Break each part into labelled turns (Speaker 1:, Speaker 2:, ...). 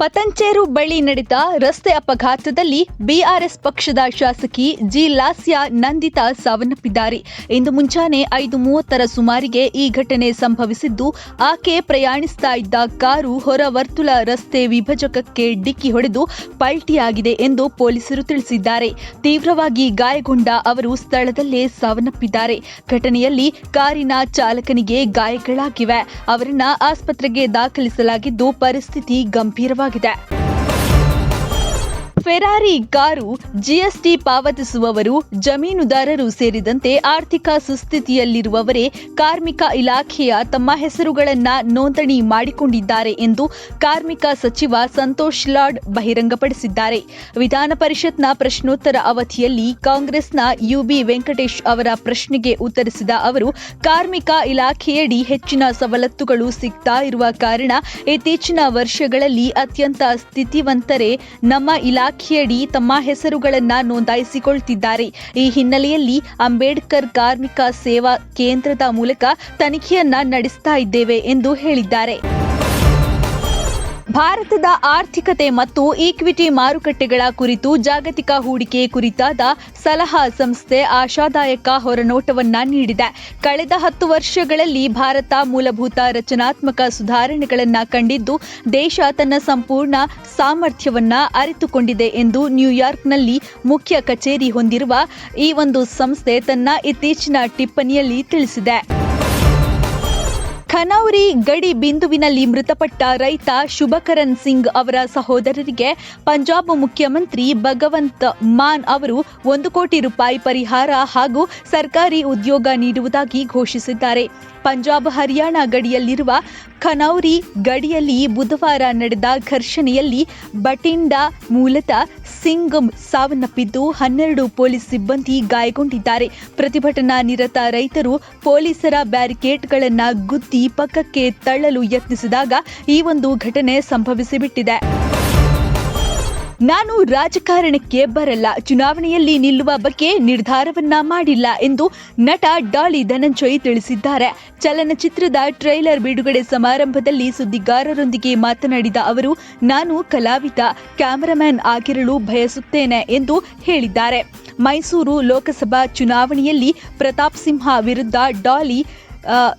Speaker 1: ಪತಂಚೇರು ಬಳಿ ನಡೆದ ರಸ್ತೆ ಅಪಘಾತದಲ್ಲಿ ಬಿಆರ್ಎಸ್ ಪಕ್ಷದ ಶಾಸಕಿ ಜಿ ಲಾಸ್ಯ ನಂದಿತಾ ಸಾವನ್ನಪ್ಪಿದ್ದಾರೆ. ಇಂದು ಮುಂಜಾನೆ ಐದು ಮೂವತ್ತರ ಸುಮಾರಿಗೆ ಈ ಘಟನೆ ಸಂಭವಿಸಿದ್ದು, ಆಕೆ ಪ್ರಯಾಣಿಸ್ತಾ ಇದ್ದ ಕಾರು ಹೊರ ವರ್ತುಲ ರಸ್ತೆ ವಿಭಜಕಕ್ಕೆ ಡಿಕ್ಕಿ ಹೊಡೆದು ಪಲ್ಟಿಯಾಗಿದೆ ಎಂದು ಪೊಲೀಸರು ತಿಳಿಸಿದ್ದಾರೆ. ತೀವ್ರವಾಗಿ ಗಾಯಗೊಂಡ ಅವರು ಸ್ಥಳದಲ್ಲೇ ಸಾವನ್ನಪ್ಪಿದ್ದಾರೆ. ಘಟನೆಯಲ್ಲಿ ಕಾರಿನ ಚಾಲಕನಿಗೆ ಗಾಯಗಳಾಗಿವೆ. ಅವರನ್ನ ಆಸ್ಪತ್ರೆಗೆ ದಾಖಲಿಸಲಾಗಿದ್ದು ಪರಿಸ್ಥಿತಿ ಗಂಭೀರವಾಗಿದೆ ಆಗಿದೆ ಫೆರಾರಿ ಕಾರು ಜಿಎಸ್ಟಿ ಪಾವತಿಸುವವರು, ಜಮೀನುದಾರರು ಸೇರಿದಂತೆ ಆರ್ಥಿಕ ಸುಸ್ಥಿತಿಯಲ್ಲಿರುವವರೇ ಕಾರ್ಮಿಕ ಇಲಾಖೆಯ ತಮ್ಮ ಹೆಸರುಗಳನ್ನ ನೋಂದಣಿ ಮಾಡಿಕೊಂಡಿದ್ದಾರೆ ಎಂದು ಕಾರ್ಮಿಕ ಸಚಿವ ಸಂತೋಷ್ ಲಾಡ್ ಬಹಿರಂಗಪಡಿಸಿದ್ದಾರೆ. ವಿಧಾನ ಪರಿಷತ್ನ ಪ್ರಶ್ನೋತ್ತರ ಅವಧಿಯಲ್ಲಿ ಕಾಂಗ್ರೆಸ್ನ ಯುಬಿ ವೆಂಕಟೇಶ್ ಅವರ ಪ್ರಶ್ನೆಗೆ ಉತ್ತರಿಸಿದ ಅವರು, ಕಾರ್ಮಿಕ ಇಲಾಖೆಯಡಿ ಹೆಚ್ಚಿನ ಸವಲತ್ತುಗಳು ಸಿಗ್ತಾ ಇರುವ ಕಾರಣ ಇತ್ತೀಚಿನ ವರ್ಷಗಳಲ್ಲಿ ಅತ್ಯಂತ ಸ್ಥಿತಿವಂತರೇ ನಮ್ಮ ಇಲಾಖೆಯಡಿ ತಮ್ಮ ಹೆಸರುಗಳನ್ನು ನೋಂದಾಯಿಸಿಕೊಳ್ತಿದ್ದಾರೆ. ಈ ಹಿನ್ನೆಲೆಯಲ್ಲಿ ಅಂಬೇಡ್ಕರ್ ಕಾರ್ಮಿಕ ಸೇವಾ ಕೇಂದ್ರದ ಮೂಲಕ ತನಿಖೆಯನ್ನ ನಡೆಸ್ತಾ ಇದ್ದೇವೆ ಎಂದು ಹೇಳಿದ್ದಾರೆ. ಭಾರತದ ಆರ್ಥಿಕತೆ ಮತ್ತು ಈಕ್ವಿಟಿ ಮಾರುಕಟ್ಟೆಗಳ ಕುರಿತು ಜಾಗತಿಕ ಹೂಡಿಕೆ ಕುರಿತಾದ ಸಲಹಾ ಸಂಸ್ಥೆ ಆಶಾದಾಯಕ ಹೊರನೋಟವನ್ನ ನೀಡಿದೆ. ಕಳೆದ ಹತ್ತು ವರ್ಷಗಳಲ್ಲಿ ಭಾರತ ಮೂಲಭೂತ ರಚನಾತ್ಮಕ ಸುಧಾರಣೆಗಳನ್ನು ಕಂಡಿದ್ದು, ದೇಶ ತನ್ನ ಸಂಪೂರ್ಣ ಸಾಮರ್ಥ್ಯವನ್ನ ಅರಿತುಕೊಂಡಿದೆ ಎಂದು ನ್ಯೂಯಾರ್ಕ್ನಲ್ಲಿ ಮುಖ್ಯ ಕಚೇರಿ ಹೊಂದಿರುವ ಈ ಒಂದು ಸಂಸ್ಥೆ ತನ್ನ ಇತ್ತೀಚಿನ ಟಿಪ್ಪಣಿಯಲ್ಲಿ ತಿಳಿಸಿದೆ. ಖನೌರಿ ಗಡಿ ಬಿಂದುವಿನಲ್ಲಿ ಮೃತಪಟ್ಟ ರೈತ ಶುಭಕರಣ್ ಸಿಂಗ್ ಅವರ ಸಹೋದರರಿಗೆ ಪಂಜಾಬ್ ಮುಖ್ಯಮಂತ್ರಿ ಭಗವಂತ್ ಮಾನ್ ಅವರು ಒಂದು ಕೋಟಿ ರೂಪಾಯಿ ಪರಿಹಾರ ಹಾಗೂ ಸರ್ಕಾರಿ ಉದ್ಯೋಗ ನೀಡುವುದಾಗಿ ಘೋಷಿಸಿದ್ದಾರೆ. ಪಂಜಾಬ್ ಹರಿಯಾಣ ಗಡಿಯಲ್ಲಿರುವ ಖನೌರಿ ಗಡಿಯಲ್ಲಿ ಬುಧವಾರ ನಡೆದ ಘರ್ಷಣೆಯಲ್ಲಿ ಬಟಿಂಡಾ ಮೂಲತಃ ಸಿಂಗ್ ಸಾವನ್ನಪ್ಪಿದ್ದು ಹನ್ನೆರಡು ಪೊಲೀಸ್ ಸಿಬ್ಬಂದಿ ಗಾಯಗೊಂಡಿದ್ದಾರೆ. ಪ್ರತಿಭಟನಾ ನಿರತ ರೈತರು ಪೊಲೀಸರ ಬ್ಯಾರಿಕೇಡ್ಗಳನ್ನು ಗುದ್ದಿ ಪಕ್ಕಕ್ಕೆ ತಳ್ಳಲು ಯತ್ನಿಸಿದಾಗ ಈ ಒಂದು ಘಟನೆ ಸಂಭವಿಸಿಬಿಟ್ಟಿದೆ. ನಾನು ರಾಜಕಾರಣಕ್ಕೆ ಬರಲ್ಲ. ಚುನಾವಣೆಯಲ್ಲಿ ನಿಲ್ಲುವ ಬಗ್ಗೆ ನಿರ್ಧಾರವನ್ನ ಮಾಡಿಲ್ಲ ಎಂದು ನಟ ಡಾಲಿ ಧನಂಜಯ್ ತಿಳಿಸಿದ್ದಾರೆ. ಚಲನಚಿತ್ರದ ಟ್ರೈಲರ್ ಬಿಡುಗಡೆ ಸಮಾರಂಭದಲ್ಲಿ ಸುದ್ದಿಗಾರರೊಂದಿಗೆ ಮಾತನಾಡಿದ ಅವರು, ನಾನು ಕಲಾವಿದ, ಕ್ಯಾಮರಾಮ್ಯಾನ್ ಆಗಿರಲು ಬಯಸುತ್ತೇನೆ ಎಂದು ಹೇಳಿದ್ದಾರೆ. ಮೈಸೂರು ಲೋಕಸಭಾ ಚುನಾವಣೆಯಲ್ಲಿ ಪ್ರತಾಪ್ ಸಿಂಹ ವಿರುದ್ಧ ಡಾಲಿ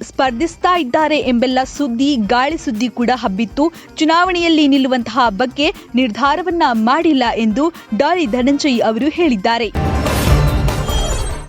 Speaker 1: ಸ್ಪರ್ಧಿಸ್ತಾ ಇದ್ದಾರೆ ಎಂಬೆಲ್ಲ ಸುದ್ದಿ, ಗಾಳಿ ಸುದ್ದಿ ಕೂಡ ಹಬ್ಬಿತ್ತು. ಚುನಾವಣೆಯಲ್ಲಿ ನಿಲ್ಲುವಂತಹ ಬಗ್ಗೆ ನಿರ್ಧಾರವನ್ನ ಮಾಡಿಲ್ಲ ಎಂದು ಡಾಲಿ ಧನಂಜಯ್ ಅವರು ಹೇಳಿದ್ದಾರೆ.